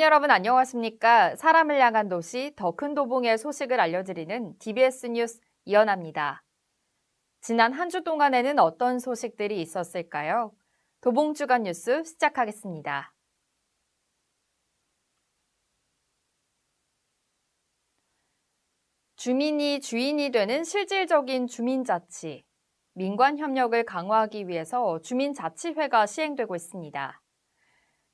여러분 안녕하십니까? 사람을 향한 도시 더 큰 도봉의 소식을 알려드리는 DBS 뉴스 이연아입니다. 지난 한 주 동안에는 어떤 소식들이 있었을까요? 도봉 주간 뉴스 시작하겠습니다. 주민이 주인이 되는 실질적인 주민자치, 민관 협력을 강화하기 위해서 주민자치회가 시행되고 있습니다.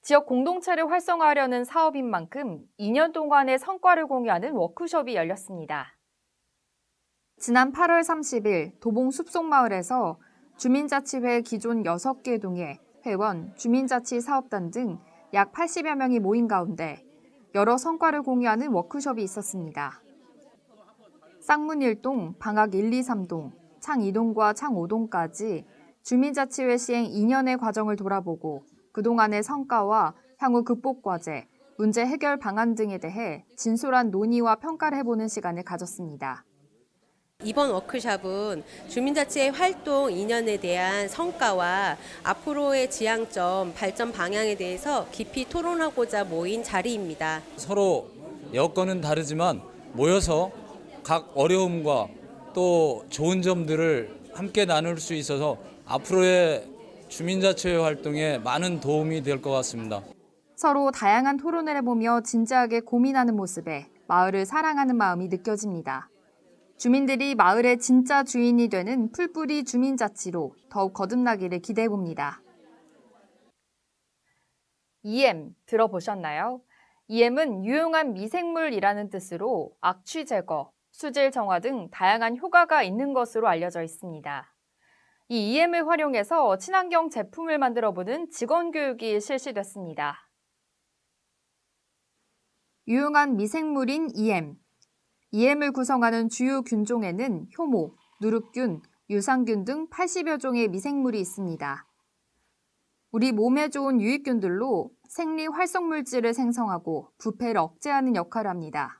지역 공동체를 활성화하려는 사업인 만큼 2년 동안의 성과를 공유하는 워크숍이 열렸습니다. 지난 8월 30일 도봉 숲속마을에서 주민자치회 기존 6개 동의 회원, 주민자치 사업단 등 약 80여 명이 모인 가운데 여러 성과를 공유하는 워크숍이 있었습니다. 쌍문 1동, 방학 1, 2, 3동, 창 2동과 창 5동까지 주민자치회 시행 2년의 과정을 돌아보고 그동안의 성과와 향후 극복 과제, 문제 해결 방안 등에 대해 진솔한 논의와 평가를 해보는 시간을 가졌습니다. 이번 워크숍은 주민자치의 활동 2년에 대한 성과와 앞으로의 지향점, 발전 방향에 대해서 깊이 토론하고자 모인 자리입니다. 서로 여건은 다르지만 모여서 각 어려움과 또 좋은 점들을 함께 나눌 수 있어서 앞으로의 주민자치회 활동에 많은 도움이 될 것 같습니다. 서로 다양한 토론을 해보며 진지하게 고민하는 모습에 마을을 사랑하는 마음이 느껴집니다. 주민들이 마을의 진짜 주인이 되는 풀뿌리 주민자치로 더욱 거듭나기를 기대해봅니다. EM 들어보셨나요? EM은 유용한 미생물이라는 뜻으로 악취 제거, 수질 정화 등 다양한 효과가 있는 것으로 알려져 있습니다. 이 EM을 활용해서 친환경 제품을 만들어 보는 직원 교육이 실시됐습니다. 유용한 미생물인 EM. EM을 구성하는 주요 균종에는 효모, 누룩균, 유산균 등 80여 종의 미생물이 있습니다. 우리 몸에 좋은 유익균들로 생리 활성 물질을 생성하고 부패를 억제하는 역할을 합니다.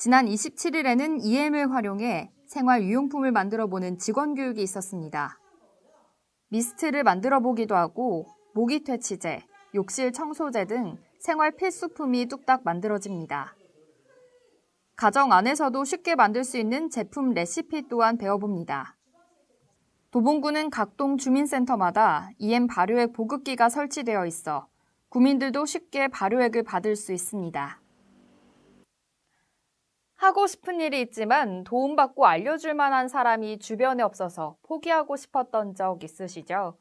지난 27일에는 EM을 활용해 생활 유용품을 만들어 보는 직원 교육이 있었습니다. 미스트를 만들어 보기도 하고 모기 퇴치제, 욕실 청소제 등 생활 필수품이 뚝딱 만들어집니다. 가정 안에서도 쉽게 만들 수 있는 제품 레시피 또한 배워봅니다. 도봉구는 각동 주민센터마다 EM 발효액 보급기가 설치되어 있어 구민들도 쉽게 발효액을 받을 수 있습니다. 하고 싶은 일이 있지만 도움받고 알려줄 만한 사람이 주변에 없어서 포기하고 싶었던 적 있으시죠?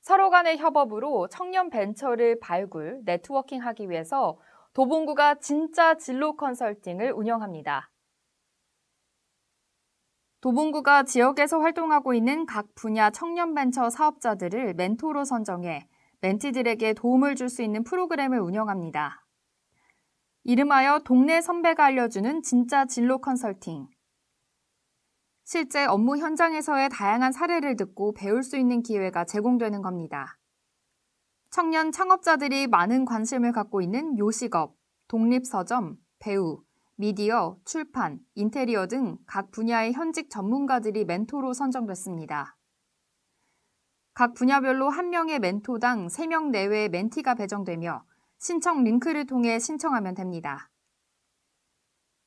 서로 간의 협업으로 청년 벤처를 발굴, 네트워킹 하기 위해서 도봉구가 진짜 진로 컨설팅을 운영합니다. 도봉구가 지역에서 활동하고 있는 각 분야 청년 벤처 사업자들을 멘토로 선정해 멘티들에게 도움을 줄 수 있는 프로그램을 운영합니다. 이름하여 동네 선배가 알려주는 진짜 진로 컨설팅. 실제 업무 현장에서의 다양한 사례를 듣고 배울 수 있는 기회가 제공되는 겁니다. 청년 창업자들이 많은 관심을 갖고 있는 요식업, 독립서점, 배우, 미디어, 출판, 인테리어 등 각 분야의 현직 전문가들이 멘토로 선정됐습니다. 각 분야별로 한 명의 멘토당 3명 내외의 멘티가 배정되며 신청 링크를 통해 신청하면 됩니다.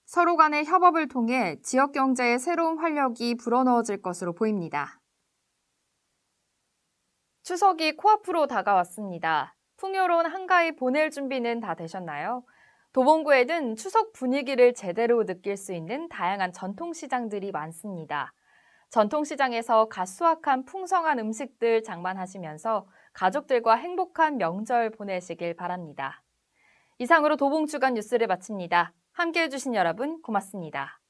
서로 간의 협업을 통해 지역 경제에 새로운 활력이 불어넣어질 것으로 보입니다. 추석이 코앞으로 다가왔습니다. 풍요로운 한가위 보낼 준비는 다 되셨나요? 도봉구에는 추석 분위기를 제대로 느낄 수 있는 다양한 전통시장들이 많습니다. 전통시장에서 갓 수확한 풍성한 음식들 장만하시면서 가족들과 행복한 명절 보내시길 바랍니다. 이상으로 도봉 주간 뉴스를 마칩니다. 함께 해주신 여러분 고맙습니다.